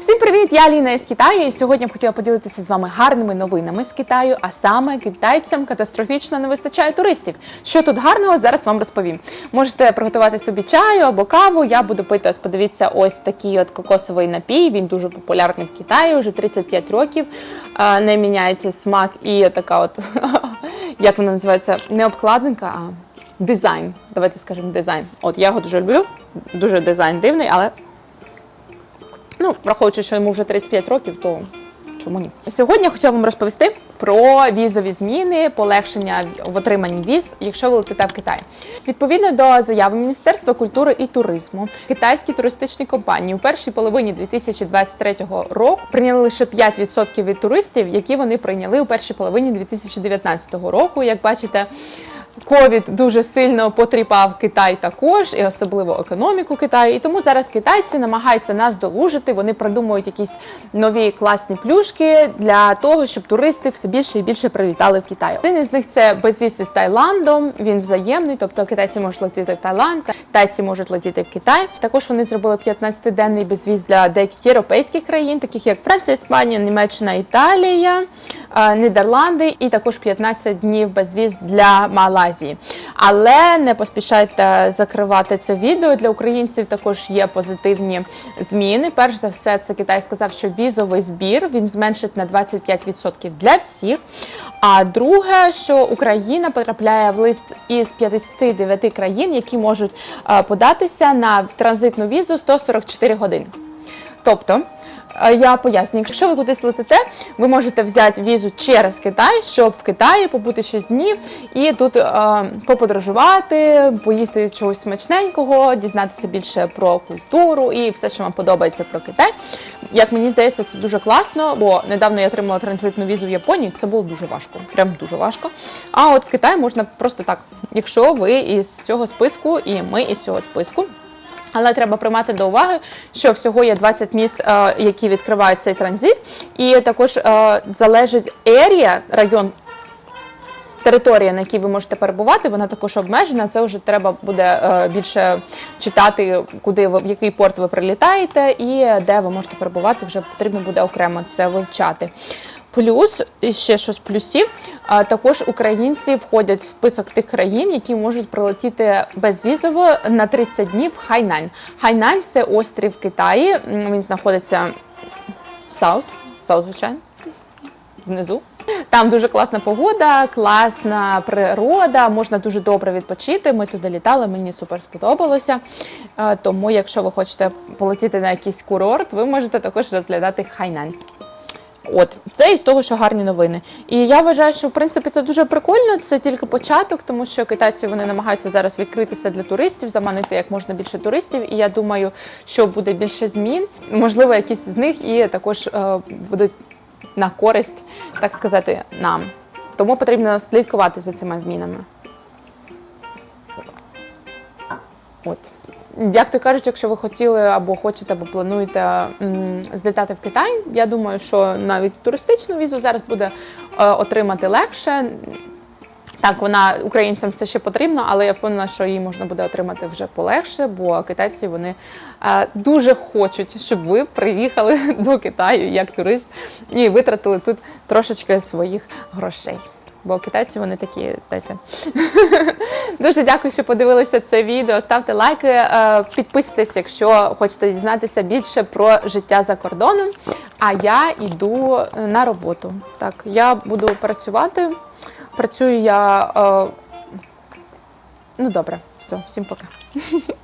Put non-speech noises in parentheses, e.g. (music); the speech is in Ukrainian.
Всім привіт! Я Ліна із Китаю. І сьогодні б хотіла поділитися з вами гарними новинами з Китаю. А саме китайцям катастрофічно не вистачає туристів. Що тут гарного, зараз вам розповім. Можете приготувати собі чаю або каву. Я буду пити. Ось подивіться, ось такий от кокосовий напій. Він дуже популярний в Китаї. Вже 35 років. Не міняється смак і така, от (laughs) як вона називається, не обкладинка, а дизайн. Давайте скажемо дизайн. От я його дуже люблю. Дуже дизайн дивний, але Ну, враховуючи, що йому вже 35 років, то чому ні? Сьогодні я хотіла вам розповісти про візові зміни, полегшення в отриманні віз, якщо ви летите в Китай. Відповідно до заяви Міністерства культури і туризму, китайські туристичні компанії у першій половині 2023 року прийняли лише 5% від туристів, які вони прийняли у першій половині 2019 року. Як бачите. Ковід дуже сильно потріпав Китай також, і особливо економіку Китаю. І тому зараз китайці намагаються нас долужити. Вони придумують якісь нові класні плюшки для того, щоб туристи все більше і більше прилітали в Китай. Один із них це безвіз із Таїландом. Він взаємний, тобто китайці можуть летіти в Таїланд, китайці можуть летіти в Китай. Також вони зробили 15-денний безвіз для деяких європейських країн, таких як Франція, Іспанія, Німеччина, Італія, Нідерланди, і також 15 днів безвіз для Малайзії. Але не поспішайте закривати це відео. Для українців також є позитивні зміни. Перш за все, це Китай сказав, що візовий збір він зменшить на 25% для всіх. А друге, що Україна потрапляє в лист із 59 країн, які можуть е, податися на транзитну візу 144 години. Тобто. Я поясню, якщо ви кудись летите, ви можете взяти візу через Китай, щоб в Китаї побути 6 днів і тут е, поподорожувати, поїсти чогось смачненького, дізнатися більше про культуру і все, що вам подобається про Китай. Як мені здається, це дуже класно, бо недавно я отримала транзитну візу в Японії. Це було дуже важко, прям дуже важко. А от в Китай можна просто так, якщо ви із цього списку, і ми із цього списку. Але треба приймати до уваги, що всього є 20 міст, е, які відкривають цей транзит, і також е, залежить ерія, район. Територія, на якій ви можете перебувати, вона також обмежена. Це вже треба буде е, більше читати, куди ви в який порт ви прилітаєте, і де ви можете перебувати. Вже потрібно буде окремо це вивчати. Плюс і ще щось плюсів. а, Також українці входять в список тих країн, які можуть прилетіти безвізово на 30 днів Хайнань. Хайнань це острів Китаї. Він знаходиться в Саус, Саус, звичайно, внизу. Там дуже класна погода, класна природа, можна дуже добре відпочити. Ми туди літали, мені супер сподобалося. Е, Тому, якщо ви хочете полетіти на якийсь курорт, ви можете також розглядати Хайнань. От це із того, що гарні новини. І я вважаю, що в принципі це дуже прикольно. Це тільки початок, тому що китайці вони намагаються зараз відкритися для туристів, заманити як можна більше туристів. І я думаю, що буде більше змін. Можливо, якісь з них і також е, будуть на користь, так сказати, нам. Тому потрібно слідкувати за цими змінами. От. Як то кажуть, якщо ви хотіли або хочете, або плануєте злітати в Китай, я думаю, що навіть туристичну візу зараз буде е, отримати легше. Так, вона українцям все ще потрібна, але я впевнена, що її можна буде отримати вже полегше, бо китайці вони е, дуже хочуть, щоб ви приїхали (laughs) до Китаю як турист і витратили тут трошечки своїх грошей. Бо китайці вони такі, знаєте. (laughs) Дуже дякую, що подивилися це відео. Ставте лайки, е, підписуйтесь, якщо хочете дізнатися більше про життя за кордоном. А я йду на роботу. Так, я буду працювати. Працюю я. е, Ну добре, все, всім пока. (laughs)